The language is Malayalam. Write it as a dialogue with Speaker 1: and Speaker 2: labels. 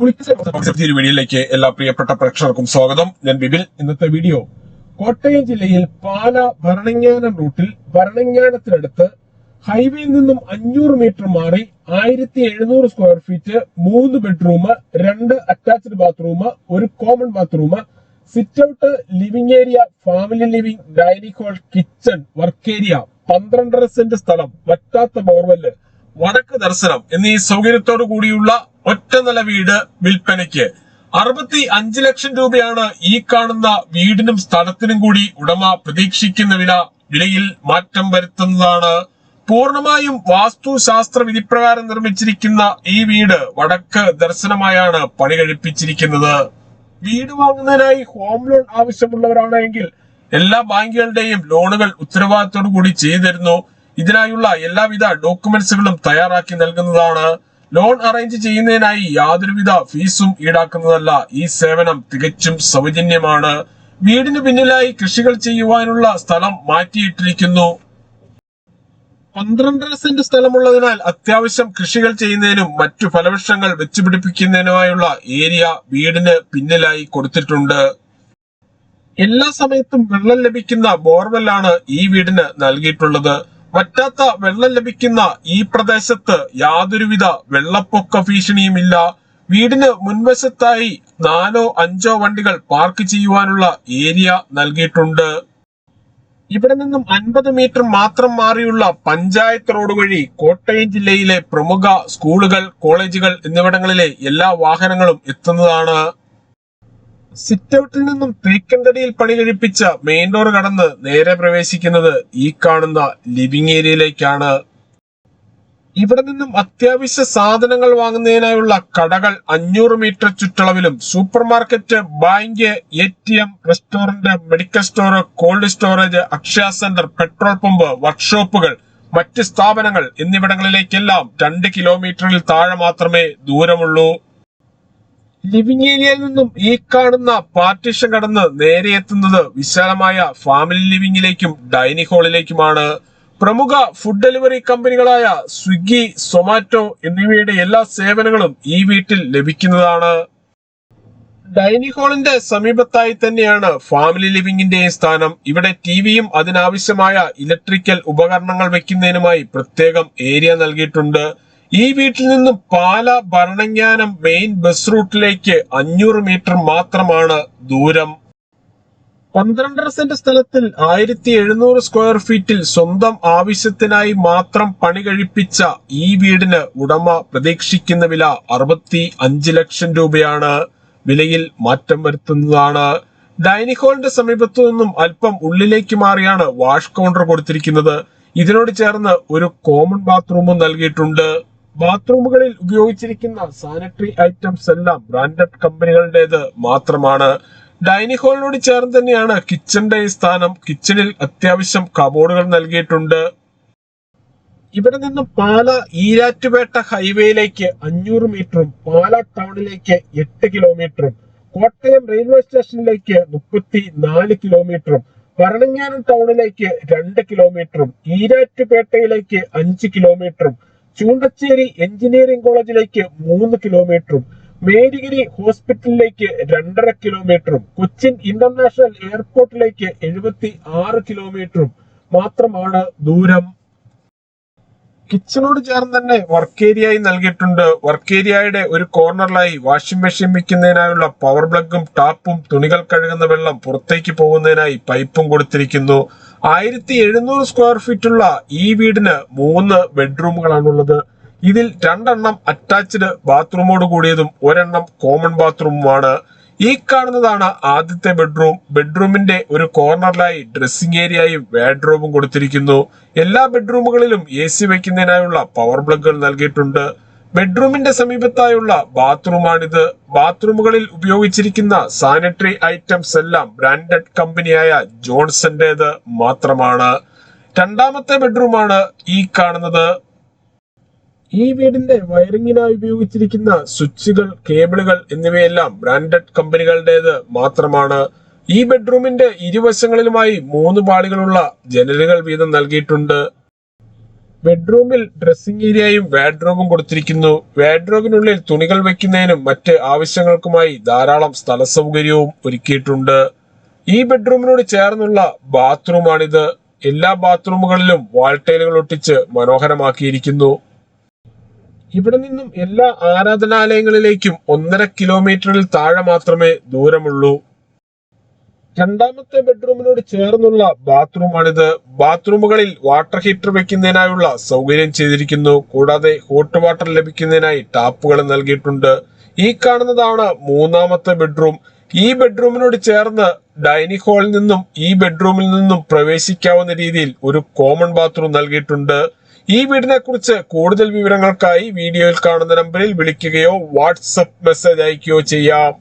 Speaker 1: വീഡിയോയിലേക്ക് എല്ലാ പ്രിയപ്പെട്ട പ്രേക്ഷകർക്കും സ്വാഗതം. ഞാൻ ബിബിൻ ഇന്നത്തെ വീഡിയോ കോട്ടയം ജില്ലയിൽ പാല ഭരണങ്ങാനം റൂട്ടിൽ ഭരണങ്ങാനത്തിനടുത്ത് ഹൈവേയിൽ നിന്നും അഞ്ഞൂറ് മീറ്റർ മാറി ആയിരത്തി എഴുന്നൂറ് സ്ക്വയർ ഫീറ്റ് മൂന്ന് ബെഡ്റൂം രണ്ട് അറ്റാച്ച്ഡ് ബാത്റൂം ഒരു common bathroom sit out living area family living dining hall kitchen work area പന്ത്രണ്ടര സെന്റ് സ്ഥലം വറ്റാത്ത ബോർവെല്ല് വടക്ക് ദർശനം എന്നീ സൗകര്യത്തോടു കൂടിയുള്ള ഒറ്റ നില വീട് വിൽപ്പനയ്ക്ക്. അറുപത്തി അഞ്ച് ലക്ഷം രൂപയാണ് ഈ കാണുന്ന വീടിനും സ്ഥലത്തിനും കൂടി ഉടമ പ്രതീക്ഷിക്കുന്ന വില വിലയിൽ മാറ്റം വരുത്തുന്നതാണ്. പൂർണമായും വാസ്തുശാസ്ത്ര വിധിപ്രകാരം നിർമ്മിച്ചിരിക്കുന്ന ഈ വീട് വടക്ക് ദർശനമായാണ് പണി കഴിപ്പിച്ചിരിക്കുന്നത് വീട് വാങ്ങുന്നതിനായി ഹോം ലോൺ ആവശ്യമുള്ളവരാണെങ്കിൽ എല്ലാ ബാങ്കുകളുടെയും ലോണുകൾ ഉത്തരവാദിത്തോടു കൂടി ചെയ്തു തരുന്നു. ഇതിനായുള്ള എല്ലാവിധ ഡോക്യുമെന്റ്സുകളും തയ്യാറാക്കി നൽകുന്നതാണ് ലോൺ അറേഞ്ച് ചെയ്യുന്നതിനായി യാതൊരുവിധ ഫീസും ഈടാക്കുന്നതല്ല ഈ സേവനം. തികച്ചും സൗജന്യമാണ്. വീടിന് പിന്നിലായി കൃഷികൾ ചെയ്യുവാനുള്ള സ്ഥലം മാറ്റിയിട്ടിരിക്കുന്നു. പന്ത്രണ്ടര സെന്റ് സ്ഥലമുള്ളതിനാൽ അത്യാവശ്യം കൃഷികൾ ചെയ്യുന്നതിനും മറ്റു ഫലവൃക്ഷങ്ങൾ വെച്ചുപിടിപ്പിക്കുന്നതിനുമായുള്ള ഏരിയ വീടിന് പിന്നിലായി കൊടുത്തിട്ടുണ്ട്. എല്ലാ സമയത്തും വെള്ളം ലഭിക്കുന്ന ബോർവെല്ലാണ് ഈ വീടിന് നൽകിയിട്ടുള്ളത്. വറ്റാത്ത വെള്ളം ലഭിക്കുന്ന ഈ പ്രദേശത്ത് യാതൊരുവിധ വെള്ളപ്പൊക്ക ഭീഷണിയുമില്ല. വീടിന് മുൻവശത്തായി നാലോ അഞ്ചോ വണ്ടികൾ പാർക്ക് ചെയ്യുവാനുള്ള ഏരിയ നൽകിയിട്ടുണ്ട്. ഇവിടെ നിന്നും അൻപത് മീറ്റർ മാത്രം മാറിയുള്ള പഞ്ചായത്ത് റോഡ് വഴി കോട്ടയം ജില്ലയിലെ പ്രമുഖ സ്കൂളുകൾ കോളേജുകൾ എന്നിവിടങ്ങളിലെ എല്ലാ വാഹനങ്ങളും എത്തുന്നതാണ്. സിറ്റ് ഔട്ടിൽ നിന്നും തേക്കന്തടിയിൽ പണി കഴിപ്പിച്ച മെയിൻ ഡോർ കടന്ന് നേരെ പ്രവേശിക്കുന്നത് ഈ കാണുന്ന ലിവിംഗ് ഏരിയയിലേക്കാണ് ഇവിടെ നിന്നും അത്യാവശ്യ സാധനങ്ങൾ വാങ്ങുന്നതിനായുള്ള കടകൾ അഞ്ഞൂറ് metre ചുറ്റളവിലും super market bank A T M restaurant medical store cold storage Akshaya centre petrol pump വർക്ക്ഷോപ്പുകൾ മറ്റ് സ്ഥാപനങ്ങൾ എന്നിവിടങ്ങളിലേക്കെല്ലാം രണ്ട് കിലോമീറ്ററിൽ താഴെ മാത്രമേ ദൂരമുള്ളൂ. ലിവിംഗ് ഏരിയയിൽ നിന്നും ഈ കാണുന്ന പാർട്ടീഷൻ കടന്ന് നേരെ എത്തുന്നത് വിശാലമായ ഫാമിലി ലിവിംഗിലേക്കും ഡൈനിങ് ഹാളിലേക്കുമാണ്. പ്രമുഖ ഫുഡ് ഡെലിവറി കമ്പനികളായ സ്വിഗ്ഗി സൊമാറ്റോ എന്നിവയുടെ എല്ലാ സേവനങ്ങളും ഈ വീട്ടിൽ ലഭിക്കുന്നതാണ്. ഡൈനിങ് ഹാളിന്റെ സമീപത്തായി തന്നെയാണ് ഫാമിലി ലിവിംഗിന്റെ സ്ഥാനം. ഇവിടെ ടിവിയും അതിനാവശ്യമായ ഇലക്ട്രിക്കൽ ഉപകരണങ്ങൾ വെക്കുന്നതിനുമായി പ്രത്യേകം ഏരിയ നൽകിയിട്ടുണ്ട്. ഈ വീട്ടിൽ നിന്നും പാല ഭരണങ്ങാനം മെയിൻ ബസ് റൂട്ടിലേക്ക് അഞ്ഞൂറ് മീറ്റർ മാത്രമാണ് ദൂരം. പന്ത്രണ്ടര സെന്റ് സ്ഥലത്തിൽ ആയിരത്തി എഴുന്നൂറ് സ്ക്വയർ ഫീറ്റിൽ സ്വന്തം ആവശ്യത്തിനായി മാത്രം പണി കഴിപ്പിച്ച ഈ വീടിന് ഉടമ പ്രതീക്ഷിക്കുന്ന വില അറുപത്തി അഞ്ച് ലക്ഷം രൂപയാണ്. വിലയിൽ മാറ്റം വരുത്തുന്നതാണ്. ഡൈനിങ് ഹാളിന്റെ സമീപത്തു നിന്നും അല്പം ഉള്ളിലേക്ക് മാറിയാണ് വാഷ് കൗണ്ടർ കൊടുത്തിരിക്കുന്നത്. ഇതിനോട് ചേർന്ന് ഒരു കോമൺ ബാത്റൂമും നൽകിയിട്ടുണ്ട്. ബാത്റൂമുകളിൽ ഉപയോഗിച്ചിരിക്കുന്ന സാനിറ്ററി ഐറ്റംസ് എല്ലാം ബ്രാൻഡഡ് കമ്പനികളുടേത് മാത്രമാണ്. ഡൈനിങ് ഹാളിനോട് ചേർന്ന് തന്നെയാണ് കിച്ചന്റെ സ്ഥാനം കിച്ചണിൽ അത്യാവശ്യം കബോർഡുകൾ നൽകിയിട്ടുണ്ട്. ഇവിടെ നിന്നും പാല ഈരാറ്റുപേട്ട ഹൈവേയിലേക്ക് അഞ്ഞൂറ് മീറ്ററും പാല ടൗണിലേക്ക് എട്ട് കിലോമീറ്ററും കോട്ടയം റെയിൽവേ സ്റ്റേഷനിലേക്ക് മുപ്പത്തി നാല് കിലോമീറ്ററും ഭരണങ്ങാനം ടൗണിലേക്ക് രണ്ട് കിലോമീറ്ററും ഈരാറ്റുപേട്ടയിലേക്ക് അഞ്ച് കിലോമീറ്ററും ചൂണ്ടച്ചേരി എഞ്ചിനീയറിംഗ് കോളേജിലേക്ക് മൂന്ന് കിലോമീറ്ററും മേരിഗിരി ഹോസ്പിറ്റലിലേക്ക് രണ്ടര കിലോമീറ്ററും കൊച്ചിൻ ഇന്റർനാഷണൽ എയർപോർട്ടിലേക്ക് എഴുപത്തി ആറ് കിലോമീറ്ററും മാത്രമാണ് ദൂരം കിച്ചണോട് ചേർന്ന് തന്നെ വർക്ക് ഏരിയയായി നൽകിയിട്ടുണ്ട്. വർക്ക് ഏരിയയുടെ ഒരു കോർണറിലായി വാഷിംഗ് മെഷീൻ വയ്ക്കുന്നതിനായുള്ള പവർ പ്ലഗും ടാപ്പും തുണികൾ കഴുകുന്ന വെള്ളം പുറത്തേക്ക് പോകുന്നതിനായി പൈപ്പും കൊടുത്തിരിക്കുന്നു. ആയിരത്തി എഴുന്നൂറ് സ്ക്വയർ ഫീറ്റുള്ള ഈ വീടിന് മൂന്ന് ബെഡ്റൂമുകളാണുള്ളത് ഇതിൽ രണ്ടെണ്ണം അറ്റാച്ച്ഡ് ബാത്റൂമോട് കൂടിയതും ഒരെണ്ണം കോമൺ ബാത്റൂമുമാണ് ഈ കാണുന്നതാണ് ആദ്യത്തെ ബെഡ്റൂം ബെഡ്റൂമിന്റെ ഒരു കോർണറിലായി ഡ്രസ്സിംഗ് ഏരിയയും വാഡ്രോബും കൊടുത്തിരിക്കുന്നു. എല്ലാ ബെഡ്റൂമുകളിലും എ സി വയ്ക്കുന്നതിനായുള്ള പവർ പ്ലഗുകൾ നൽകിയിട്ടുണ്ട്. ബെഡ്റൂമിന്റെ സമീപത്തായുള്ള ബാത്റൂമാണിത് ബാത്റൂമുകളിൽ ഉപയോഗിച്ചിരിക്കുന്ന സാനിറ്ററി ഐറ്റംസ് എല്ലാം ബ്രാൻഡഡ് കമ്പനിയായ ജോൺസന്റേത് മാത്രമാണ്. രണ്ടാമത്തെ ബെഡ്റൂമാണ് ഈ കാണുന്നത്. ഈ വീടിന്റെ വയറിങ്ങിനായി ഉപയോഗിച്ചിരിക്കുന്ന സ്വിച്ചുകൾ കേബിളുകൾ എന്നിവയെല്ലാം ബ്രാൻഡഡ് കമ്പനികളുടേത് മാത്രമാണ്. ഈ ബെഡ്റൂമിന്റെ ഇരുവശങ്ങളിലുമായി മൂന്ന് പാളികളുള്ള ജനലുകൾ വീതം നൽകിയിട്ടുണ്ട്. ബെഡ്റൂമിൽ ഡ്രസ്സിംഗ് ഏരിയയും വാഡ്രോബും കൊടുത്തിരിക്കുന്നു. വാഡ്രോബിനുള്ളിൽ തുണികൾ വെക്കുന്നതിനും മറ്റ് ആവശ്യങ്ങൾക്കുമായി ധാരാളം സ്ഥല സൗകര്യവും ഒരുക്കിയിട്ടുണ്ട്. ഈ ബെഡ്റൂമിനോട് ചേർന്നുള്ള ബാത്റൂമാണിത്. എല്ലാ ബാത്റൂമുകളിലും വാൾട്ടൈലുകൾ ഒട്ടിച്ച് മനോഹരമാക്കിയിരിക്കുന്നു. ഇവിടെ നിന്നും എല്ലാ ആരാധനാലയങ്ങളിലേക്കും ഒന്നര കിലോമീറ്ററിൽ താഴെ മാത്രമേ ദൂരമുള്ളൂ. രണ്ടാമത്തെ ബെഡ്റൂമിനോട് ചേർന്നുള്ള ബാത്റൂമാണിത്. ബാത്റൂമുകളിൽ വാട്ടർ ഹീറ്റർ വെക്കുന്നതിനായുള്ള സൗകര്യം ചെയ്തിരിക്കുന്നു. കൂടാതെ ഹോട്ട് വാട്ടർ ലഭിക്കുന്നതിനായി ടാപ്പുകൾ നൽകിയിട്ടുണ്ട്. ഈ കാണുന്നതാണ് മൂന്നാമത്തെ ബെഡ്റൂം. ഈ ബെഡ്റൂമിനോട് ചേർന്ന് ഡൈനിങ് ഹാളിൽ നിന്നും ഈ ബെഡ്റൂമിൽ നിന്നും പ്രവേശിക്കാവുന്ന രീതിയിൽ ഒരു കോമൺ ബാത്റൂം നൽകിയിട്ടുണ്ട്. ഈ വീടിനെ കുറിച്ച് കൂടുതൽ വിവരങ്ങൾക്കായി വീഡിയോയിൽ കാണുന്ന നമ്പറിൽ വിളിക്കുകയോ വാട്സപ്പ് മെസ്സേജ് അയക്കുകയോ ചെയ്യാം.